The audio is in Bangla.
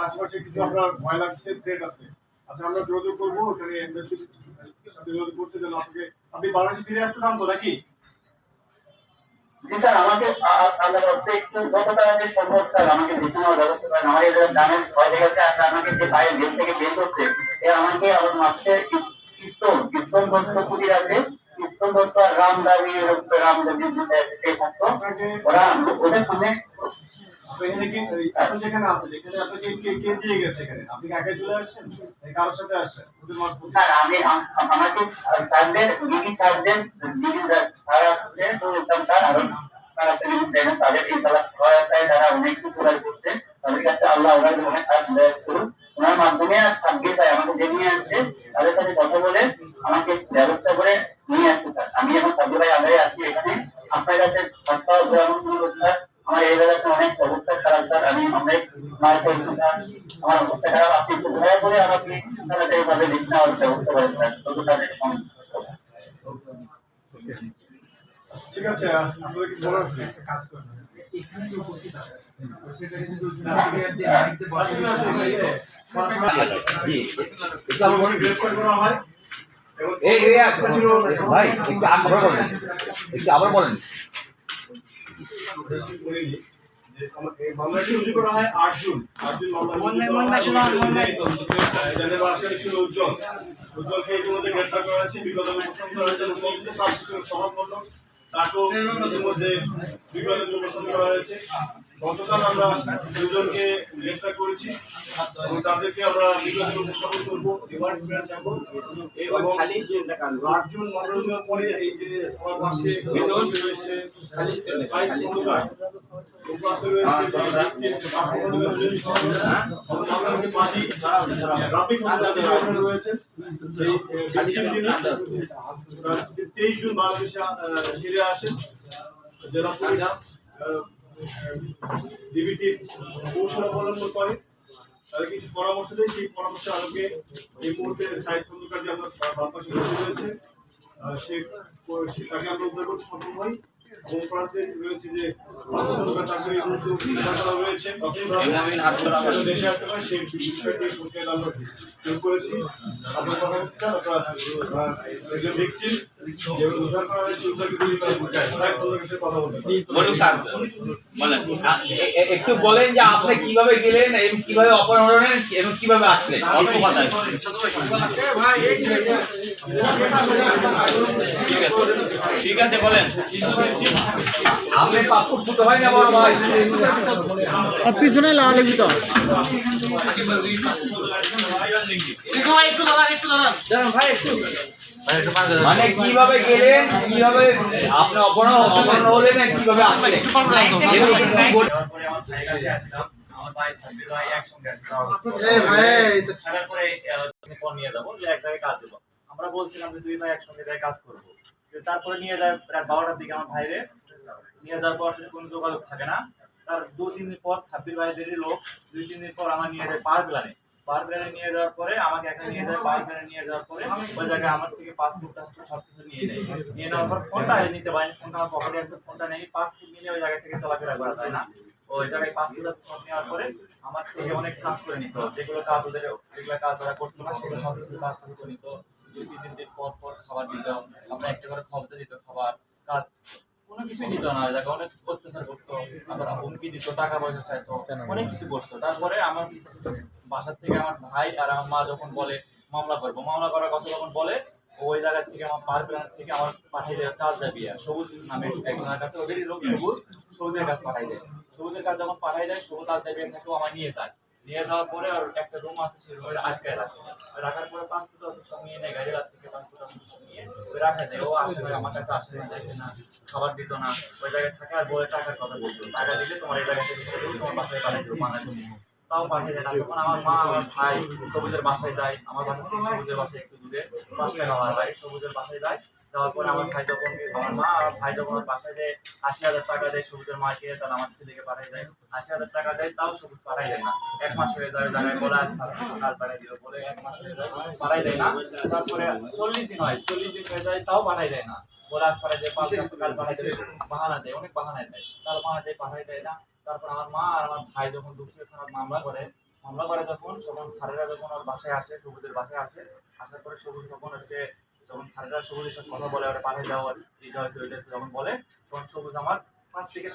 আশেপাশে কিছু আপনার ভয় লাগছে থ্রেট আছে আচ্ছা আমরা যোগাযোগ করব ওখানে এমবেসির সাথে যোগাযোগ করতে যেন আপনাকে আপনি বাংলাদেশে ফিরে আসতে চান তো নাকি আমরা আমার আমার কীর্তন কীর্তন দত্ত কুটির আছে কীর্তন দত্ত আর রামদাবি এই মতো ওরা ওদের সামনে আপনি আগে চলে স্যার, আমি আল্লাহ ওনাদের ওনার মাধ্যমে সাব্বির ভাই আমাকে নিয়ে আসছে তাদের সাথে কথা বলে আমাকে ব্যবস্থা করে নিয়ে আসছে আমি এখন সাব্বির ভাই আছি এখানে। আপনার কাছে আমার এই জায়গাতে অনেক আমি অনেক আমার খারাপ আপনি দয়া করে আমাকে তাড়াতাড়ি ভাবে লিখতে নেওয়ার ব্যবস্থা করেন স্যার তত তাদের সমস্যা ঠিক আছে আপনাদের কি বলার আছে? কাজ করবে এখানে যে উপস্থিত আছে সেটাকে যদি বাড়িতে বসে জি একটু আবার বলেন করা হয় এই এই এক- ভাই একটু আবার বলেন একটু আবার বলেন মামলাটি রুজু করা হয় আট জুন আট জুন মামলা রুজু করা। যাদের বাসায় ছিল উজ্জ্বল। উজ্জ্বলকে ইতিমধ্যে গ্রেফতার করা হয়েছে বিগত মোশন করা হয়েছে তার সমাজবন্ধ তাকেও ইতিমধ্যে বিগত করা হয়েছে। গতকাল আমরা দুজনকে গ্রেফতার করেছি এবং তাদেরকে আমরা বিগত উপস্থাপন করব। গ্রান্ট যাব এবং আট জুন মামলা রুজু হওয়ার পরে এই যে আমার পাশে রয়েছে তেইশ জুন বাংলাদেশে ফিরে আসেন। জেলা পুলিশ ডিবিটি কৌশল অবলম্বন করে। তাদের কিছু পরামর্শ দেয়, সেই পরামর্শ আলোকে এই মুহূর্তে সাইড খন্দকার যে আমার বাম পাশে বসে রয়েছে সে তাকে আমরা উদ্ধার করতে সক্ষম প্রান্তে রয়েছে যে রয়েছে করেছি। বলুন স্যার। বলেন। একটু বলেন যে আপনি কীভাবে গেলেন এবং কীভাবে অপহরণ হলেন এবং কীভাবে আসলেন? অল্প কথায় ঠিক আছে বলেন। আপনি পাসপোর্ট ছোট হয় না বড় ভাই। পিছনে লাগালে তো। মানে কীভাবে গেলেন কীভাবে আপনি অপহরণ অপহরণ হলেন কীভাবে আসলেন? আমার বলছিলাম যে দুই ভাই একসঙ্গে কাজ করব। তারপরে নিয়ে যায় প্রায় বারোটার দিকে আমার ভাইরে। নিয়ে যাওয়ার পর সাথে কোনো যোগাযোগ থাকে না। তার দু তিন দিন পর ছাব্বির ভাইদেরই লোক, দুই তিন দিন পর আমার নিয়ে যায় পাওয়ার প্ল্যানে। পাওয়ার প্ল্যানে নিয়ে যাওয়ার পরে আমাকে একটা নিয়ে যায়, পাওয়ার প্ল্যানে নিয়ে যাওয়ার পরে ওই জায়গায় আমার থেকে পাসপোর্ট টাসপোর্ট সবকিছু নিয়ে নেয়। নিয়ে নেওয়ার পর ফোনটা নিতে পারিনি, ফোনটা আমার পকেটে আছে, ফোনটা নেই পাসপোর্ট নিয়ে ওই জায়গা থেকে চলাফেরা করা যায় না। ওই জায়গায় পাসপোর্ট ফোন নেওয়ার পরে আমার থেকে অনেক কাজ করে নিত। যেগুলো কাজ ওদের যেগুলো কাজ ওরা করতো না, সেগুলো সব কিছু কাজ করে নিত। দুই তিন দিন পর পর খাবার দিত, আমরা একটা করে খবর দিত, খাবার, কাজ, কোনো কিছুই দিত না দেখো অনেক অত্যাচার করতো, আবার হুমকি দিত, টাকা পয়সা চাইতো, অনেক কিছু করতো। তারপরে আমার বাসার থেকে আমার ভাই আর আমার মা যখন বলে মামলা করব, মামলা করার কথা যখন বলে, ওই জায়গা থেকে আমার পার প্ল্যান থেকে আমার পাঠিয়ে দেয় চার্জ যাবি সবুজ নামে একজনের কাছে, ওদেরই লোক সবুজ, সবুজের কাছে পাঠাই দেয়। সবুজের কাছে যখন পাঠাই দেয়, সবুজ আজ দেবে থাকেও আমার নিয়ে যায়। নিয়ে যাওয়ার পরে আর একটা রুম আছে সেই রুমে আটকায় রাখে। রাখার পরে পাঁচ ফুট অত সব নিয়ে নেয় গাড়ি রাত থেকে পাঁচ ফুট নিয়ে ওই রাখা দেয় ও আসে না, আমার কাছে আসে না যাইতে না খাবার দিত না ওই জায়গায় থাকে আর বলে টাকার কথা বলতো। টাকা দিলে তোমার এই জায়গায় থেকে দেবো, তোমার বাসায় পাঠিয়ে দেবো বাংলাদেশে তাও পাঠিয়ে দেয় না। তখন আমার মা আমার ভাই সবুজের বাসায় যায় আমার বাসায় সবুজের বাসায় একটু দূরে পাঁচ টাকা লাগে সবুজের বাসায় যায়, যাওয়ার পরে আমার ভাই যখন আমার মা, আর ভাই যখন বাসায় দেয় আশি হাজার টাকা দেয় সবুজের মাকে তাহলে আমার ছেলেকে পাঠাই দেয় আশি হাজার টাকা দেয়, তাও সবুজ পাঠাই দেয় না। এক মাস হয়ে যায়, জায়গায় বলে আজ কাল পাঠাই দিল বলে এক মাস হয়ে যায় পাঠাই দেয় না। তারপরে চল্লিশ দিন হয়, চল্লিশ দিন হয়ে যায়, তাও পাঠাই দেয় না। বলে আজ পাঠাই দেয়, পাঁচ কাল পাঠাই দেবে, বাহানা দেয়, অনেক বাহানা দেয়। তাহলে বাহানা দেয় পাঠাই দেয় না। তারপর আমার মা আর আমার ভাই যখন দুঃখের থানার মামলা করে মামলা করে যখন তখন স্যারেরা যখন ওর বাসায় আসে, সবুজের বাসায় আসে, আসার পরে সবুজ তখন হচ্ছে, যখন স্যারেরা সবুজের সাথে কথা বলে, ওরা পাঠিয়ে যাওয়ার যখন বলে, তখন সবুজ আমার পাঁচ থেকে